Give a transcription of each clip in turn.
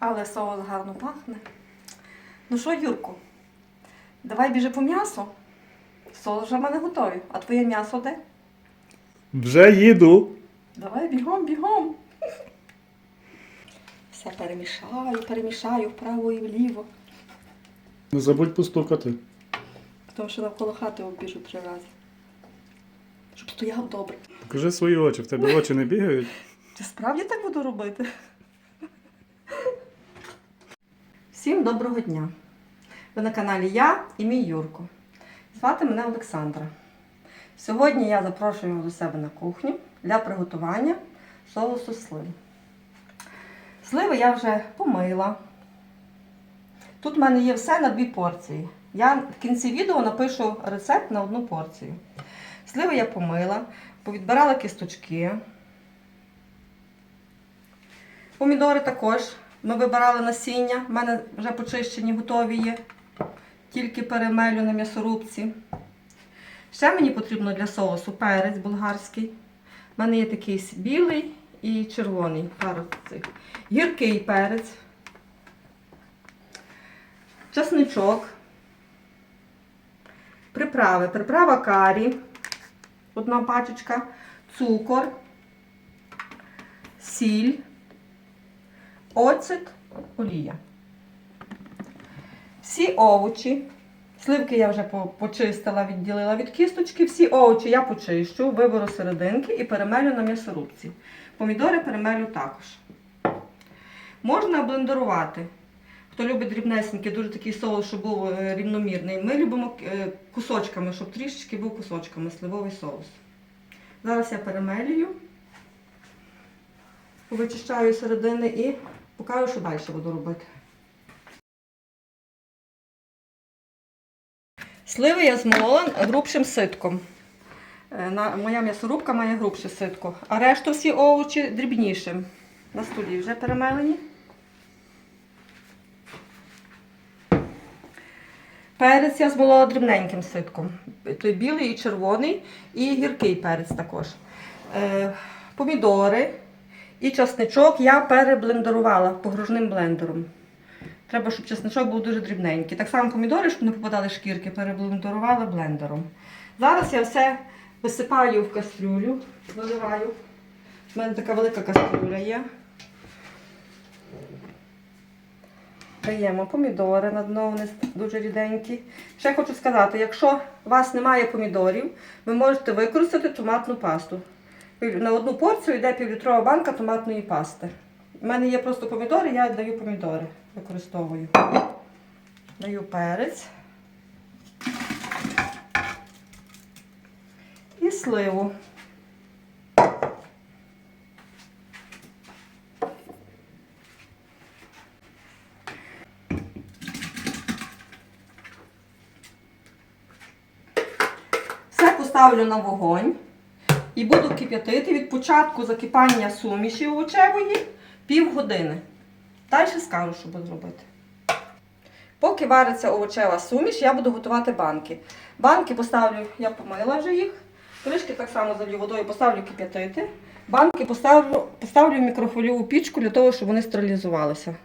Але соус гарно пахне. Ну що, Юрку, давай біжи по м'ясо. Соус вже в мене готовий. А твоє м'ясо де? Вже їду. Давай бігом, бігом. Все перемішаю, перемішаю вправо і вліво. Не забудь постукати. Тому що навколо хати обіжу три рази. Щоб стояв добре. Покажи свої очі, в тебе очі не бігають. Чи справді так буду робити? Всім доброго дня! Ви на каналі Я і мій Юрко. Звати мене Олександра. Сьогодні я запрошую до себе на кухню для приготування соусу слив. Сливи я вже помила. Тут в мене є все на дві порції. Я в кінці відео напишу рецепт на одну порцію. Сливи я помила, повідбирала кісточки. Помідори також. Ми вибирали насіння. У мене вже почищені, готові є. Тільки перемелю на м'ясорубці. Ще мені потрібно для соусу перець болгарський. У мене є такий білий і червоний. Пару. Гіркий перець. Часничок. Приправи. Приправа карі. Одна пачечка. Цукор. Сіль оцет, олія. Всі овочі, сливки я вже почистила, відділила від кісточки. Всі овочі я почищу, виберу серединки і перемелю на м'ясорубці. Помідори перемелю також. Можна блендерувати. Хто любить дрібнесенький, дуже такий соус, щоб був е, рівномірний. Ми любимо е, кусочками, щоб трішечки був кусочками сливовий соус. Зараз я перемелюю, вичищаю середини і покажу, що далі буду робити. Сливи я змолола грубшим ситком. Е, Моя м'ясорубка має грубше ситко, а решту всі овочі дрібнішим. На столі вже перемелені. Перець я змолола дрібненьким ситком. Той білий і червоний, і гіркий перець також. Е, помідори і часничок я переблендерувала погружним блендером. Треба, щоб часничок був дуже дрібненький. Так само помідори, щоб не попадали шкірки, переблендерувала блендером. Зараз я все висипаю в кастрюлю, виливаю. У мене така велика кастрюля є. Даємо помідори на дно, вони дуже ріденькі. Ще хочу сказати, якщо у вас немає помідорів, ви можете використати томатну пасту. На одну порцію йде півлітрова банка томатної пасти. У мене є просто помідори, я даю помідори, використовую. Даю перець. І сливу. Все поставлю на вогонь і буду кип'ятити від початку закипання суміші овочевої півгодини. Далі скажу, що буду робити. Поки вариться овочева суміш, я буду готувати банки. Банки поставлю, я помила вже їх. Кришки так само залью водою, поставлю кип'ятити. Банки поставлю, поставлю в мікрохвильову пічку для того, щоб вони стерилізувалися.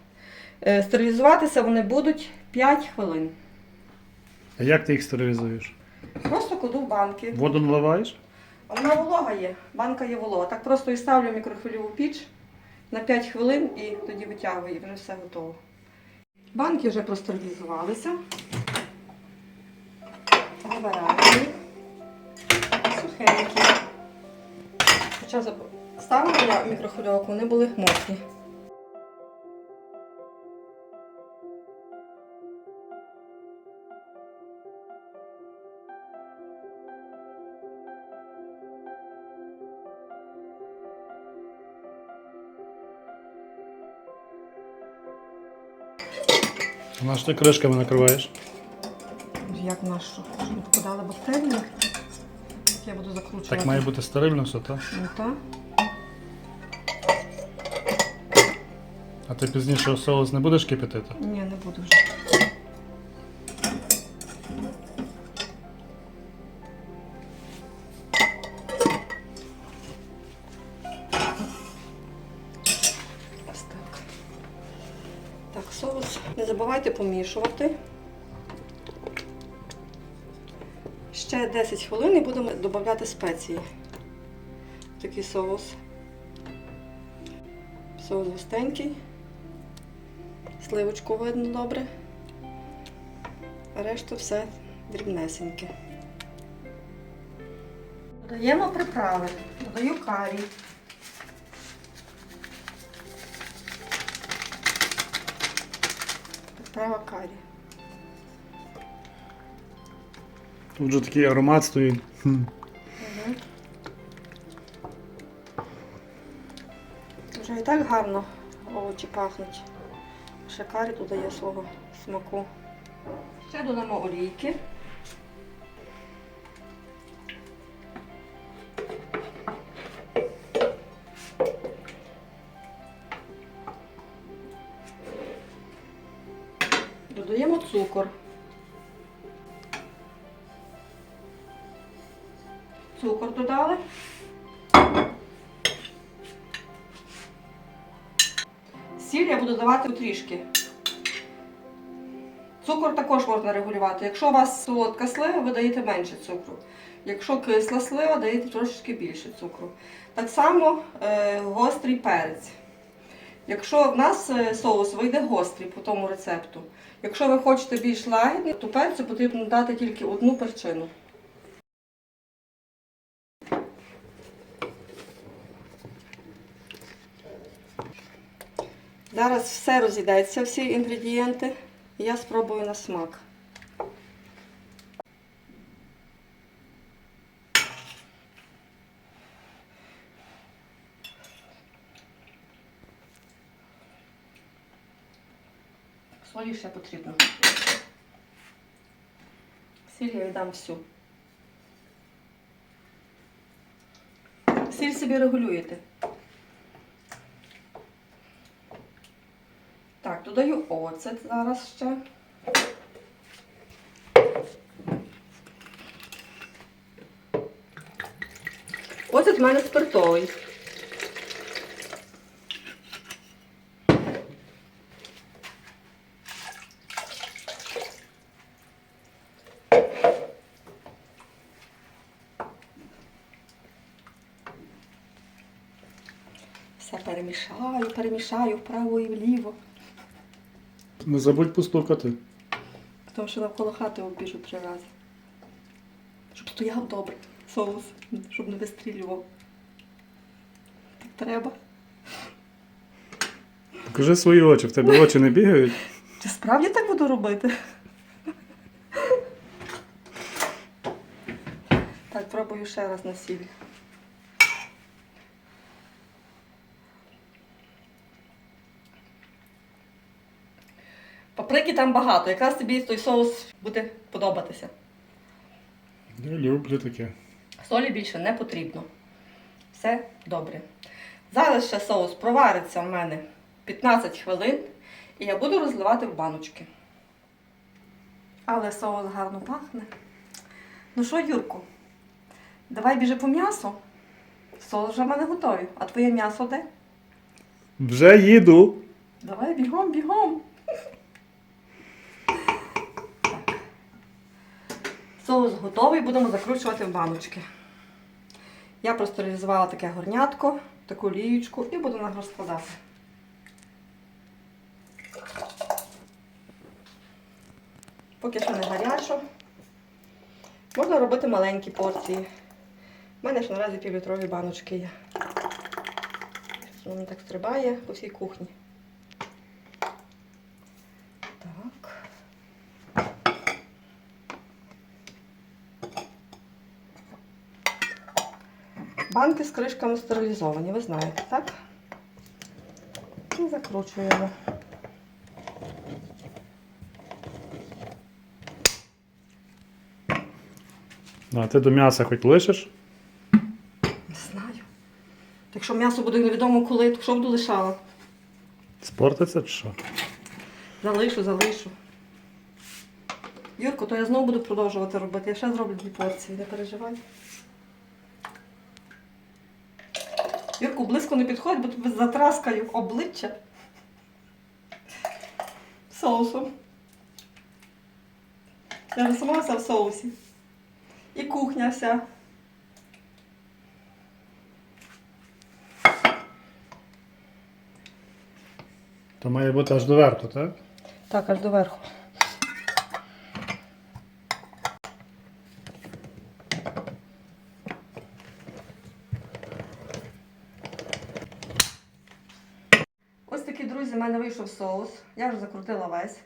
Е, Стерилізуватися вони будуть 5 хвилин. А як ти їх стерилізуєш? Просто кладу в банки. Воду наливаєш? Вона волога є, банка є волога. Так просто і ставлю мікрохвильову піч на 5 хвилин і тоді витягую, і вже все готово. Банки вже простерилізувалися. Вибираю їх. Сухенькі. Хоча ставила я в мікрохвильовку, вони були мокрі. На що ти кришками накриваєш? Як нашу? Щоб не попадали бактерії. Так я буду закручувати. Так має бути стерильно все, так? Ну, так. А ти пізніше соус не будеш кипятити? Ні, не буду вже. Соус не забувайте помішувати. Ще 10 хвилин і будемо додати спеції. Такий соус. Соус густенький. Сливочку видно добре. А решту все дрібнесеньке. Додаємо приправи. Додаю карі. Приправа карі. Тут вже такий аромат стоїть. Хм. Мгм. Вже і так гарно овочі пахнуть. Ще карі додає свого смаку. Ще додамо олійки. Додаємо цукор. Цукор додали. Сіль я буду давати трішки. Цукор також можна регулювати. Якщо у вас солодка слива, ви даєте менше цукру. Якщо кисла слива, даєте трошечки більше цукру. Так само е, гострий перець. Якщо в нас е, соус вийде гострий по тому рецепту, якщо ви хочете більш лагідний, то перцю потрібно дати тільки одну перчину. Зараз все розійдеться, всі інгредієнти, і я спробую на смак. Солі ще потрібно. Сіль я віддам всю. Сіль собі регулюєте. Так, додаю оцет зараз ще. Оцет в мене спиртовий. Все перемішаю, перемішаю вправо і вліво. Не забудь постукати. Тому що навколо хати обіжу три рази. Щоб стояв добре соус, щоб не вистрілював. Так треба. Покажи свої очі, в тебе очі не бігають. Чи справді так буду робити? Так, пробую ще раз на сіль. Паприки там багато, якраз тобі той соус буде подобатися. Я люблю таке. Солі більше не потрібно. Все добре. Зараз ще соус провариться в мене 15 хвилин і я буду розливати в баночки. Але соус гарно пахне. Ну що, Юрку, давай біжи по м'ясо. Соус вже в мене готовий. А твоє м'ясо де? Вже їду. Давай бігом, бігом. Соус готовий, будемо закручувати в баночки. Я простерилізувала таке горнятко, таку ліючку і буду на розкладати. Поки що не гарячо. Можна робити маленькі порції. У мене ж наразі півлітрові баночки є. Воно так стрибає по всій кухні. Так. Банки з кришками стерилізовані, ви знаєте, так? І закручуємо. А ти до м'яса хоч лишиш? Не знаю. Якщо м'ясо буде невідомо коли, то що буду лишала? Спортиться чи що? Залишу, залишу. Юрко, то я знову буду продовжувати робити. Я ще зроблю дві порції, не переживай. Юрку, близько не підходь, бо тобі затраскаю обличчя. соусом. Я вже в соусі. І кухня вся. То має бути аж до верху, так? Так, аж доверху. Ось такий, друзі, в мене вийшов соус. Я вже закрутила весь.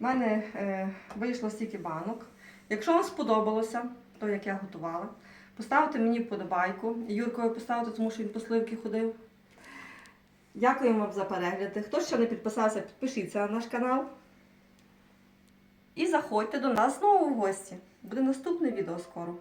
У мене е, вийшло стільки банок. Якщо вам сподобалося, то як я готувала, поставте мені вподобайку. І Юркові поставте, тому що він по сливки ходив. Дякуємо вам за перегляди. Хто ще не підписався, підпишіться на наш канал. І заходьте до нас знову в гості. Буде наступне відео скоро.